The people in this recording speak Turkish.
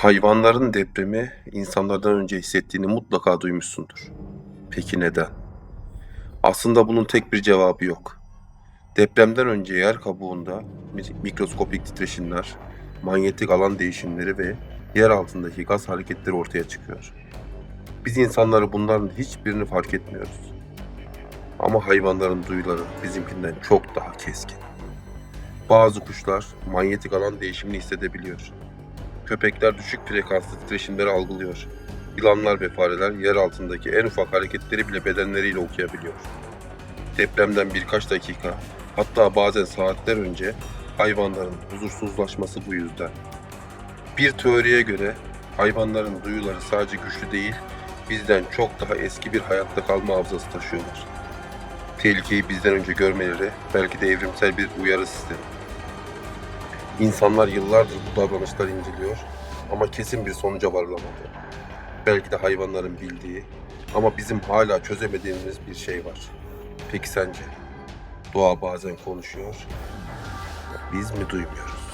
Hayvanların depremi insanlardan önce hissettiğini mutlaka duymuşsundur. Peki neden? Aslında bunun tek bir cevabı yok. Depremden önce yer kabuğunda mi- mikroskopik titreşimler, manyetik alan değişimleri ve yer altındaki gaz hareketleri ortaya çıkıyor. Biz insanları bunların hiçbirini fark etmiyoruz. Ama hayvanların duyuları bizimkinden çok daha keskin. Bazı kuşlar manyetik alan değişimini hissedebiliyor. Köpekler düşük frekanslı titreşimleri algılıyor. Yılanlar ve fareler yer altındaki en ufak hareketleri bile bedenleriyle okuyabiliyor. Depremden birkaç dakika, hatta bazen saatler önce hayvanların huzursuzlaşması bu yüzden. Bir teoriye göre hayvanların duyuları sadece güçlü değil, bizden çok daha eski bir hayatta kalma hafızası taşıyorlar. Tehlikeyi bizden önce görmeleri belki de evrimsel bir uyarı sistemi. İnsanlar yıllardır bu davranışları inceliyor ama kesin bir sonuca varılamadı. Belki de hayvanların bildiği ama bizim hala çözemediğimiz bir şey var. Peki sence? Doğa bazen konuşuyor, biz mi duymuyoruz?